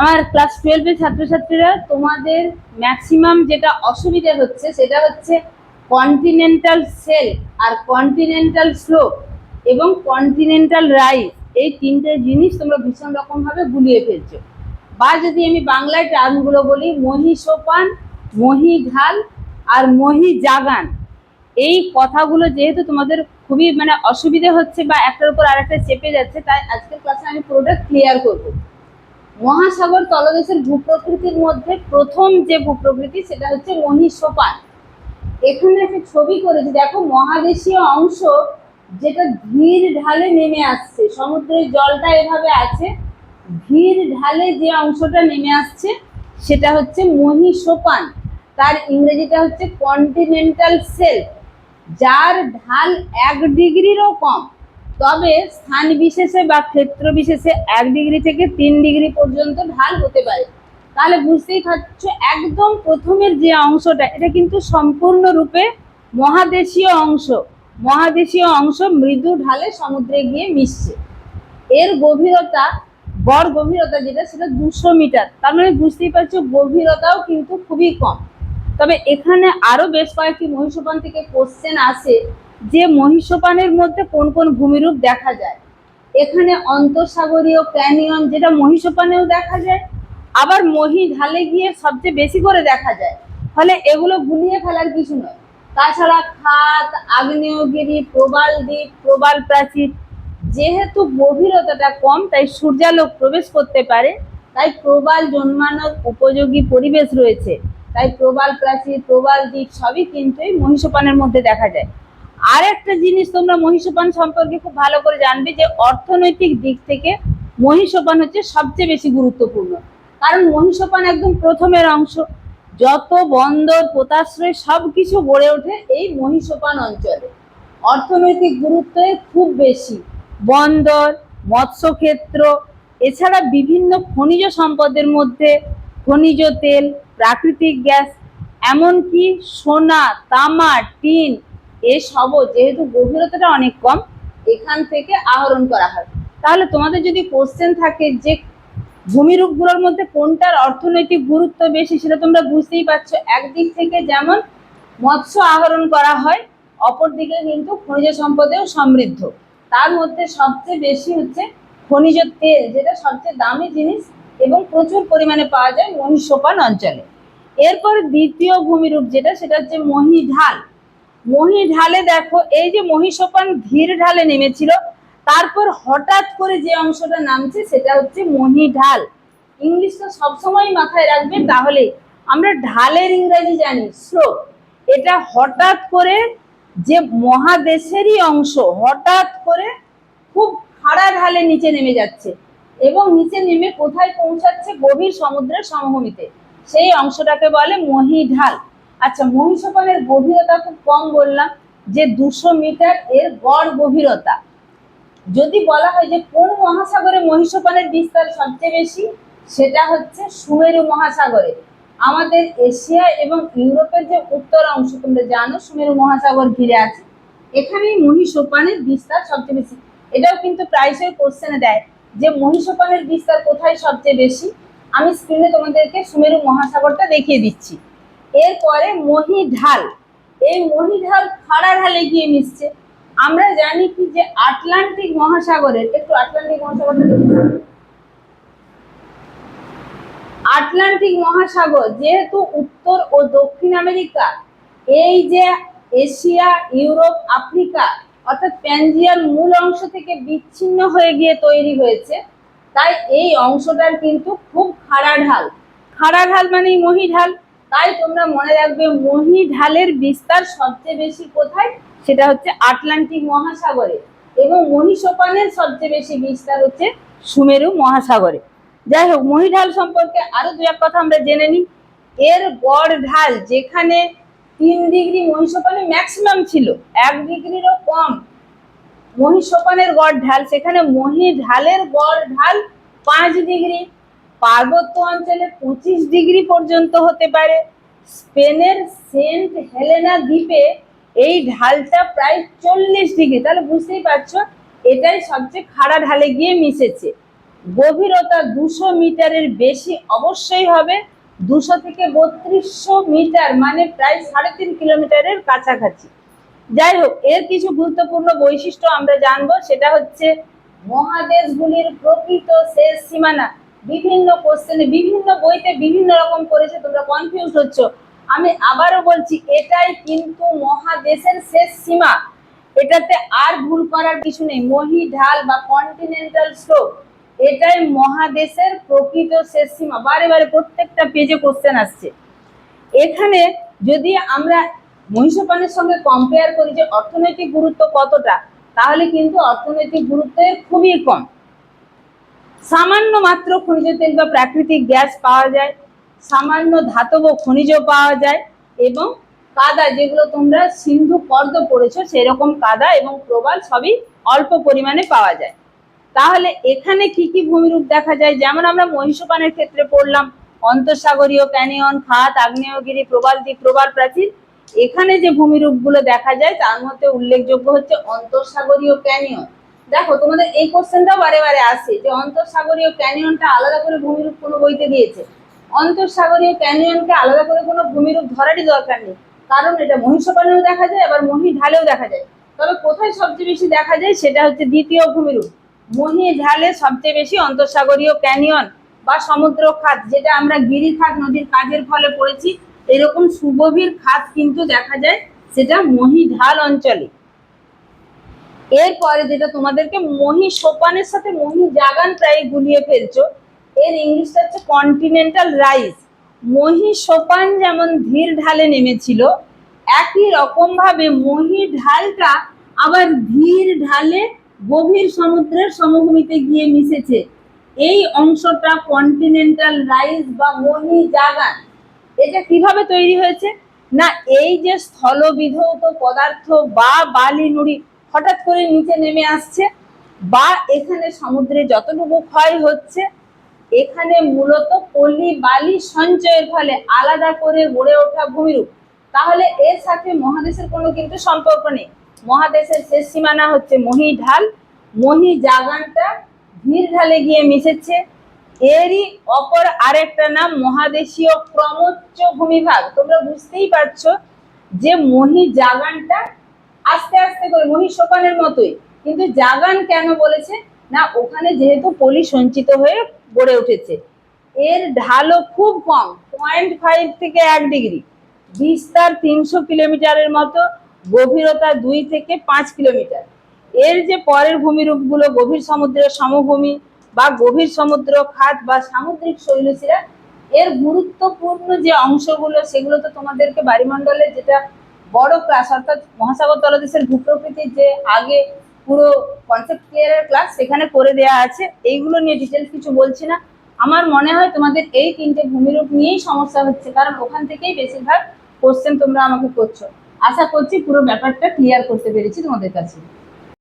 আমার ক্লাস টুয়েলভের ছাত্রছাত্রীরা তোমাদের ম্যাক্সিমাম যেটা অসুবিধা হচ্ছে সেটা হচ্ছে কন্টিনেন্টাল সেল আর কন্টিনেন্টাল স্লোপ এবং কন্টিনেন্টাল রাইস এই তিনটে জিনিস তোমরা ভীষণ রকমভাবে গুলিয়ে ফেলছো। বা যদি আমি বাংলায় টার্মগুলো বলি মহি সোপান মহি ঢাল আর মহি জাগান এই কথাগুলো যেহেতু তোমাদের খুবই মানে অসুবিধে হচ্ছে বা একটার উপর আরেকটা চেপে যাচ্ছে, তাই আজকের ক্লাসে আমি পুরোটা ক্লিয়ার করব। মহাসাগর তলদেশের ভূপ্রকৃতির মধ্যে প্রথম যে ভূপ্রকৃতি সেটা হচ্ছে মহিষোপান এখানে একটা ছবি করেছি, দেখো মহাদেশীয় অংশ যেটা ধীর ঢালে নেমে আসছে, সমুদ্রের জলটা এভাবে আছে ধীর ঢালে যে অংশটা নেমে আসছে সেটা হচ্ছে মহিষোপান তার ইংরেজিটা হচ্ছে কন্টিনেন্টাল সেলফ যার ঢাল এক ডিগ্রিরও কম। তবে স্থান বিশেষে বা ক্ষেত্র বিশেষে এক ডিগ্রি থেকে তিন ডিগ্রি পর্যন্ত ঢাল হতে পারে। তাহলে বুঝতেই পারছ, একদম প্রথমের যে অংশটা, এটা কিন্তু সম্পূর্ণরূপে মহাদেশীয় অংশ। মহাদেশীয় অংশ মৃদু ঢালে সমুদ্রে গিয়ে মিশছে। এর গভীরতা গড় গভীরতা যেটা, সেটা দুশো মিটার। তার মানে বুঝতেই পারছ, গভীরতাও কিন্তু খুবই কম। তবে এখানে আরও বেশ কয়েকটি মহিষোপান থেকে কোশ্চেন আসে। যে মহিষোপানের মধ্যে কোন কোন ভূমিরূপ দেখা যায়। এখানে অন্তঃসাগরীয় ক্যানিয়ন যেটা মহিষোপানেও দেখা যায়, আবার মহি ঢালে গিয়ে সবচেয়ে বেশি করে দেখা যায়। ফলে এগুলো গুলিয়ে ফেলার কিছু নয়। তাছাড়া খাত, আগ্নেয়গিরি, প্রবাল দ্বীপ, প্রবাল প্রাচীর, যেহেতু গভীরতাটা কম, তাই সূর্যালোক প্রবেশ করতে পারে, তাই প্রবাল জন্মানোর উপযোগী পরিবেশ রয়েছে। তাই প্রবাল প্রাচীর, প্রবাল দ্বীপ সবই কিন্তু এই মহিষোপানের মধ্যে দেখা যায়। আর একটা জিনিস তোমরা মহিষোপান সম্পর্কে খুব ভালো করে জানবে যে অর্থনৈতিক দিক থেকে মহিষোপান হচ্ছে সবচেয়ে বেশি গুরুত্বপূর্ণ। কারণ মহিষোপান একদম প্রথমের অংশ। যত বন্দর, পোতাশ্রয় সব কিছু গড়ে ওঠে এই মহিষোপান অঞ্চলে। অর্থনৈতিক গুরুত্ব খুব বেশি। বন্দর, মৎস্যক্ষেত্র, এছাড়া বিভিন্ন খনিজ সম্পদের মধ্যে খনিজ তেল, প্রাকৃতিক গ্যাস, এমনকি সোনা তামা টিন এসবও যেহেতু গভীরতাটা অনেক কম, এখান থেকে আহরণ করা হয়। তাহলে তোমাদের যদি কোশ্চেন থাকে যে ভূমিরূপগুলোর মধ্যে কোনটার অর্থনৈতিক গুরুত্ব বেশি, সেটা তোমরা বুঝতেই পারছ। একদিক থেকে যেমন মৎস্য আহরণ করা হয় অপরদিকে কিন্তু খনিজ সম্পদেও সমৃদ্ধ। তার মধ্যে সবচেয়ে বেশি হচ্ছে খনিজ তেল, যেটা সবচেয়ে দামি জিনিস এবং প্রচুর পরিমাণে পাওয়া যায় মহিষোপান অঞ্চলে। এরপর দ্বিতীয় ভূমিরূপ যেটা, সেটা হচ্ছে মহিঢাল। মহি ঢালে দেখো, এই যে মহিষোপান ধীর ঢালে নেমেছিল, তারপর হঠাৎ করে যে অংশটা নামছে সেটা হচ্ছে মহি ঢাল। ইংলিশটা সবসময় মাথায় রাখবে, তাহলে আমরা ঢালের ইংরেজি জানি স্লোপ এটা হঠাৎ করে যে মহাদেশেরই অংশ, হঠাৎ করে খুব খাড়া ঢালে নিচে নেমে যাচ্ছে এবং নিচে নেমে কোথায় পৌঁছাচ্ছে গভীর সমুদ্রের সমভূমিতে। সেই অংশটাকে বলে মহি ঢাল। আচ্ছা মহিষোপানের গভীরতা খুব কম বললাম, যে দুশো মিটার এর গড় গভীরতা। যদি বলা হয় যে কোন মহাসাগরে মহিষোপানের বিস্তার সবচেয়ে বেশি, সেটা হচ্ছে সুমেরু মহাসাগরে। আমাদের এশিয়া এবং ইউরোপের যে উত্তর অংশ, তোমরা জানো সুমেরু মহাসাগর ঘিরে আছে। এখানেই মহিষোপানের বিস্তার সবচেয়ে বেশি। এটাও কিন্তু প্রায়শই কোশ্চেনে দেয় যে মহিষোপানের বিস্তার কোথায় সবচেয়ে বেশি? আমি স্ক্রিনে তোমাদেরকে সুমেরু মহাসাগরটা দেখিয়ে দিচ্ছি। এরপরে মহি ঢাল। এই মহি ঢাল খাড়া ঢালে গিয়ে মিশছে। আমরা জানি কি যে আটলান্টিক মহাসাগরের একটু আটলান্টিক মহাসাগরটা আটলান্টিক মহাসাগর যেহেতু উত্তর ও দক্ষিণ আমেরিকা, এই যে এশিয়া, ইউরোপ, আফ্রিকা, অর্থাৎ প্যানজিয়ার মূল অংশ থেকে বিচ্ছিন্ন হয়ে গিয়ে তৈরি হয়েছে, তাই এই অংশটার কিন্তু খুব খাড়া ঢাল। খাড়া ঢাল মানেই মহি ঢাল। তাই তোমরা মনে রাখবে মহি ঢালের বিস্তার সবচেয়ে বেশি কোথায়? সেটা হচ্ছে আটলান্টিক মহাসাগরে। এবং মহিষোপানের সবচেয়ে বেশি বিস্তার হচ্ছে সুমেরু মহাসাগরে। যাই হোক মহিঢাল সম্পর্কে আরও দু এক কথা আমরা জেনে নিই। এর গড় ঢাল যেখানে তিন ডিগ্রি মহিষোপানে ম্যাক্সিমাম ছিল, এক ডিগ্রিরও কম। মহিষোপানের গড় ঢাল, সেখানে মহি ঢালের গড় ঢাল পাঁচ ডিগ্রি। পার্বত্য অঞ্চলে পঁচিশ ডিগ্রি পর্যন্ত হতে পারে। স্পেনের সেন্ট হেলেনা দ্বীপে এই ঢালটা প্রায় চল্লিশ ডিগ্রি। তাহলে বুঝতেই পারছ, এটাই সবচেয়ে খাড়া ঢালে গিয়ে মিশেছে। গভীরতা দুশো মিটারের বেশি অবশ্যই হবে। দুশো থেকে বত্রিশশো মিটার মানে প্রায় সাড়ে তিন কিলোমিটারের কাছাকাছি। যাই হোক, এর কিছু গুরুত্বপূর্ণ বৈশিষ্ট্য আমরা জানব। সেটা হচ্ছে মহাদেশগুলির প্রকৃত শেষ সীমানা। বিভিন্ন কোশ্চেনে বিভিন্ন বইতে বিভিন্ন রকম করেছে, তোমরা কনফিউজ হচ্ছ। আমি আবারও বলছি, এটাই কিন্তু মহাদেশের শেষ সীমা। এটাতে আর ভুল করার কিছু নেই। মহি, ঢাল বা কন্টিনেন্টাল স্লোপ এটাই মহাদেশের প্রকৃত শেষ সীমা। বারে বারে প্রত্যেকটা পেজে কোশ্চেন আসছে। এখানে যদি আমরা মহিষপানের সঙ্গে কম্পেয়ার করি যে অর্থনৈতিক গুরুত্ব কতটা, তাহলে কিন্তু অর্থনৈতিক গুরুত্বের খুবই কম। সামান্য মাত্র খনিজ তেল বা প্রাকৃতিক গ্যাস পাওয়া যায়, সামান্য ধাতব খনিজ পাওয়া যায় এবং কাদা যেগুলো তোমরা সিন্ধু পর্দ পড়েছো সেরকম কাদা এবং প্রবাল সবই অল্প পরিমাণে পাওয়া যায়। তাহলে এখানে কি কি ভূমিরূপ দেখা যায়? যেমন আমরা মহিষপানের ক্ষেত্রে পড়লাম, অন্তঃসাগরীয় ক্যানিয়ন খাত, আগ্নেয়গিরি, প্রবাল দ্বীপ, প্রবাল প্রাচীর। এখানে যে ভূমিরূপগুলো দেখা যায়, তার মধ্যে উল্লেখযোগ্য হচ্ছে অন্তঃসাগরীয় ক্যানিয়ন দেখো, তোমাদের এই কোশ্চেনটাও বারে বারে আসে যে অন্তঃসাগরীয় ক্যানিয়নটা আলাদা করে ভূমিরূপ কোনো বইতে দিয়েছে। অন্তঃসাগরীয় ক্যানিয়নকে আলাদা করে কোনো ভূমিরূপ ধরারই দরকার নেই। কারণ এটা মহিষপানেও দেখা যায়, আবার মহি ঢালেও দেখা যায়। তবে কোথায় সবচেয়ে বেশি দেখা যায় সেটা হচ্ছে দ্বিতীয় ভূমিরূপ। মহি ঢালে সবচেয়ে বেশি অন্তঃসাগরীয় ক্যানিয়ন বা সমুদ্র খাত যেটা আমরা গিরিখাত নদীর কাজের ফলে পড়েছি, এরকম সুগভীর খাত কিন্তু দেখা যায় সেটা মহি ঢাল অঞ্চলে। এরপরে যেটা তোমাদেরকে মহি সোপানের সাথে মহি জাগান প্রায় গুলিয়ে ফেলছো, এর ইংলিশটা হচ্ছে কন্টিনেন্টাল রাইস মহি সোপান যেমন ধীর ঢালে নেমেছিল, একই রকম ভাবে মহি ঢালটা আবার ধীর ঢালে গভীর সমুদ্রের সমভূমিতে গিয়ে মিশেছে। এই অংশটা কন্টিনেন্টাল রাইস বা মহি জাগান। এটা কীভাবে তৈরি হয়েছে? না, এই যে স্থলবিধৌত পদার্থ বা বালি নুড়ি হঠাৎ করে নিচে নেমে আসছে বা এখানে সমুদ্রে যতটুকু ক্ষয় হচ্ছে, এখানে মূলত পলি বালি সঞ্চয়ের ফলে আলাদা করে গড়ে ওঠা ভূমিরূপ। তাহলে এর সাথে মহাদেশের কোনো কিন্তু সম্পর্ক নেই। মহাদেশের শেষ সীমানা হচ্ছে মহি ঢাল মহি জাগানটা ধীর ঢালে গিয়ে মিশেছে। এরই অপর আরেকটা নাম মহাদেশীয় ক্রমোচ্চ ভূমিভাগ। তোমরা বুঝতেই পারছ যে মহি জাগানটা আস্তে আস্তে করে মহি সোপানের মতোই। কিন্তু জাগান কেন বলেছে? না, ওখানে যেহেতু পলি সঞ্চিত হয়ে গড়ে উঠেছে। এর ঢালও খুব কম পয়েন্ট ফাইভ থেকে এক ডিগ্রি বিস্তার তিনশো কিলোমিটারের মতো, গভীরতা দুই থেকে পাঁচ কিলোমিটার। এর যে পরের ভূমিরূপগুলো, গভীর সমুদ্রের সমভূমি বা গভীর সমুদ্র, খাত বা সামুদ্রিক শৈলশিরা, এর গুরুত্বপূর্ণ যে অংশগুলো, সেগুলো তো তোমাদেরকে বায়ুমণ্ডলের যেটা বড় ক্লাস অর্থাৎ মহাসাগর তলদেশের ভূপ্রকৃতির যে আগে পুরো কনসেপ্ট ক্লিয়ারের ক্লাস সেখানে করে দেয়া আছে। এইগুলো নিয়ে ডিটেলস কিছু বলছি না। আমার মনে হয় তোমাদের এই তিনটে ভূমিরূপ নিয়েই সমস্যা হচ্ছে, কারণ ওখান থেকেই বেশিরভাগ কোশ্চেন তোমরা আমাকে করছ। আশা করছি পুরো ব্যাপারটা ক্লিয়ার করতে পেরেছি তোমাদের কাছে।